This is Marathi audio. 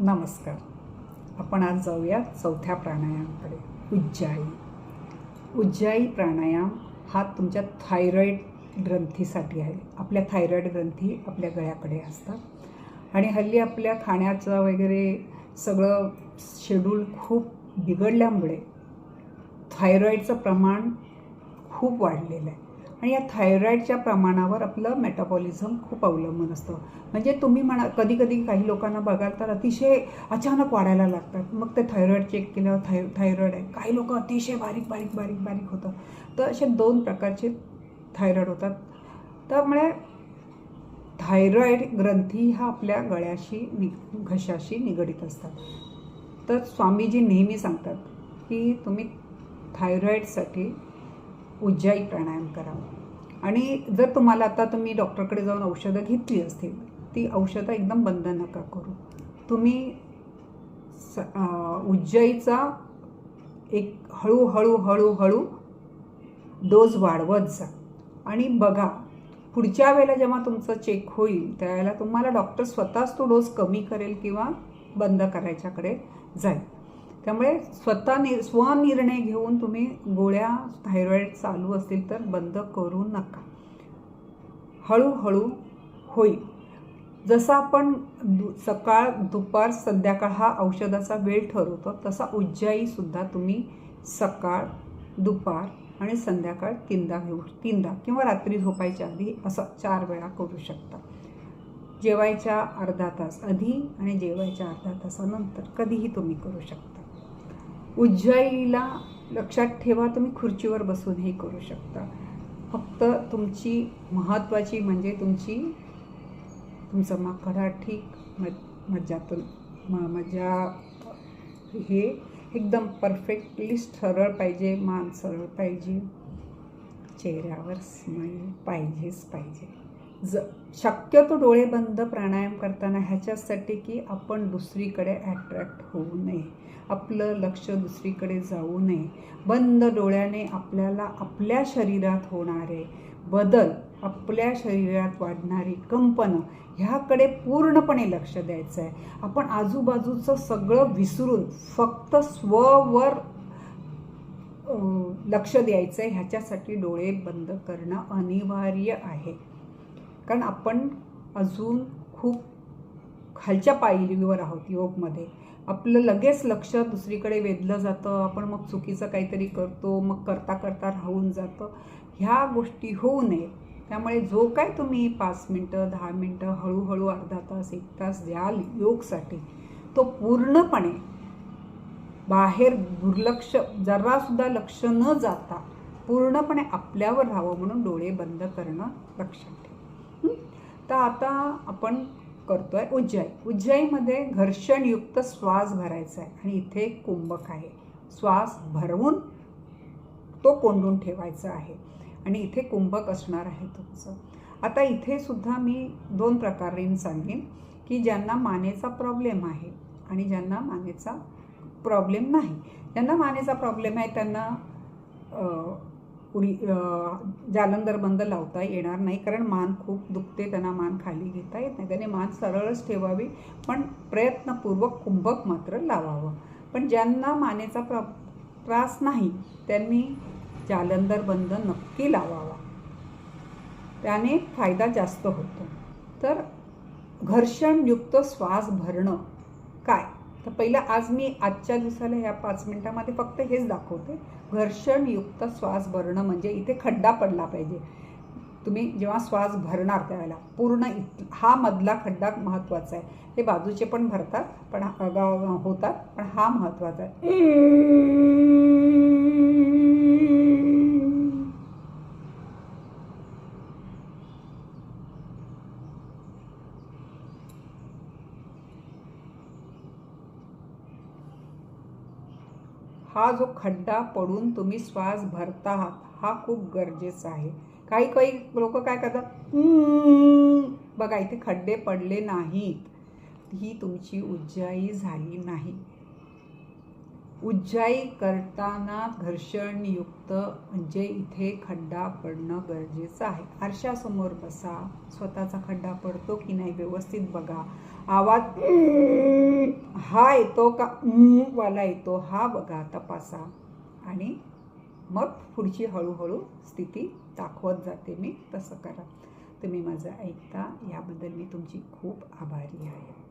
नमस्कार. आपण आज जाऊया चौथ्या प्राणायामकडे. उज्जाई. उज्जाई प्राणायाम हा तुमच्या थायरॉईड ग्रंथीसाठी आहे. आपल्या थायरॉईड ग्रंथी आपल्या गळ्याकडे असतात. आणि हल्ली आपल्या खाण्याचं वगैरे सगळं शेड्यूल खूप बिघडल्यामुळे थायरॉईडचं प्रमाण खूप वाढलेलं आहे. आणि या थायरॉईडच्या प्रमाणावर आपलं मेटाबॉलिझम खूप अवलंबून असतं. म्हणजे तुम्ही म्हणा कधी कधी काही लोकांना बघाल तर अतिशय अचानक वाढायला लागतात. मग ते थायरॉईड चेक केल्यावर थाय थायरॉईड आहे. काही लोक अतिशय बारीक बारीक बारीक बारीक होतं. तर असे दोन प्रकारचे थायरॉईड होतात. त्यामुळे थायरॉईड ग्रंथी हा आपल्या गळ्याशी नि घशाशी निगडीत असतात. तर स्वामीजी नेहमी सांगतात की तुम्ही थायरॉईडसाठी उज्जाई प्राणायाम करा आणि जर तुम्हाला आता तुम्ही डॉक्टरकडे जाऊन औषधं घेतली असतील ती औषधं एकदम बंद नका करू. तुम्ही स उज्जाईचा एक हळूहळू हळूहळू डोस वाढवत जा. आणि बघा पुढच्या वेळेला जेव्हा तुमचं चेक होईल त्यावेळेला तुम्हाला डॉक्टर स्वतःच तो डोस कमी करेल किंवा बंद करायच्याकडे जाईल. त्यामुळे स्वतः नि स्वनिर्णय घेऊन तुम्ही गोळ्या थायरॉईड चालू असतील तर बंद करू नका. हळूहळू होईल. जसं आपण दु सकाळ दुपार संध्याकाळ हा औषधाचा वेळ ठरवतो तसा उज्जाईसुद्धा तुम्ही सकाळ दुपार आणि संध्याकाळ तीनदा घेऊ तीनदा किंवा रात्री झोपायच्या आधी असं चार वेळा करू शकता. जेवायच्या अर्धा तास आधी आणि जेवायच्या अर्धा तासानंतर कधीही तुम्ही करू शकता. उज्जाईला लक्षात ठेवा तुम्ही खुर्चीवर बसून हे करू शकता. फक्त तुमची महत्त्वाची म्हणजे तुमची तुमचं माकडा ठीक म मज्जातून म मज्जा हे एकदम परफेक्टली सरळ पाहिजे मान सरळ पाहिजे चेहऱ्यावर स्माईल पाहिजेच पाहिजे. ज शक्यतो डोळे बंद प्राणायाम करताना ह्याच्यासाठी की आपण दुसरीकडे ॲट्रॅक्ट होऊ नये. आपलं लक्ष दुसरीकडे जाऊ नये. बंद डोळ्याने आपल्याला आपल्या शरीरात होणारे बदल आपल्या शरीरात वाढणारी कंपनं ह्याकडे पूर्णपणे लक्ष द्यायचं आहे आपण आजूबाजूचं सगळं विसरून फक्त स्ववर लक्ष द्यायचं आहे ह्याच्यासाठी डोळे बंद करणं अनिवार्य आहे. कारण आपण अजून खूप खालच्या पायरीवर आहोत योगमध्ये. आपलं लगेच लक्ष दुसरीकडे वेधलं जातं आपण मग चुकीचं काहीतरी करतो मग करता करता राहून जातं. ह्या गोष्टी होऊ नये त्यामुळे जो काय तुम्ही पाच मिनटं दहा मिनटं हळूहळू अर्धा तास एक तास द्याल योगसाठी तो पूर्णपणे बाहेर दुर्लक्ष जरासुद्धा लक्ष न जाता पूर्णपणे आपल्यावर राहावं म्हणून डोळे बंद करणं लक्षात ठेवा. तर आता आपण करतो आहे उज्जाई उज्जाईमध्ये घर्षणयुक्त श्वास भरायचा आहे आणि इथे एक कुंभक आहे. श्वास भरवून तो कोंडून ठेवायचा आहे. आणि इथे कुंभक असणार आहे तुमचं. आता इथे सुद्धा मी दोन प्रकारे सांगेन की ज्यांना मानेचा प्रॉब्लेम आहे आणि ज्यांना मानेचा प्रॉब्लेम नाही. ज्यांना मानेचा प्रॉब्लेम आहे त्यांना कुणी उडी जालंधर बंद लावता येणार नाही. कारण मान खूप दुखते त्यांना मान खाली घेता येत नाही. त्याने मान सरळच ठेवावी पण प्रयत्नपूर्वक कुंभक मात्र लावावं. पण ज्यांना मानेचा प्र त्रास नाही त्यांनी जालंधर बंद नक्की लावावा. त्याने फायदा जास्त होतो. तर घर्षणयुक्त श्वास भरणं काय? तर पहिलं आज मी आजच्या दिवसाला ह्या पाच मिनिटामध्ये फक्त हेच दाखवते. घर्षणयुक्त श्वास भरणं म्हणजे इथे खड्डा पडला पाहिजे. तुम्ही जेव्हा श्वास भरणार त्यावेळेला पूर्ण इत हा मधला खड्डा महत्त्वाचा आहे. हे बाजूचे पण भरतात पण होतात पण हा महत्त्वाचा आहे. हा जो खड्डा पडून तुम्ही श्वास भरता आहात हा खूप गरजेचा आहे. काही काही लोक काय करतात? बघा इथे खड्डे पडले नाहीत. ही तुमची उज्जाई झाली नाही. उज्जाई करताना घर्षणयुक्त म्हणजे इथे खड्डा पडणं गरजेचं आहे. आरशासमोर बसा. स्वतःचा खड्डा पडतो की नाही व्यवस्थित बघा. आवाज हा येतो का? वाला येतो. हा बघा तपासा. आणि मग पुढची हळूहळू स्थिती दाखवत जाते मी. तसं करा. तुम्ही माझं ऐकता. याबद्दल मी तुमची खूप आभारी आहे.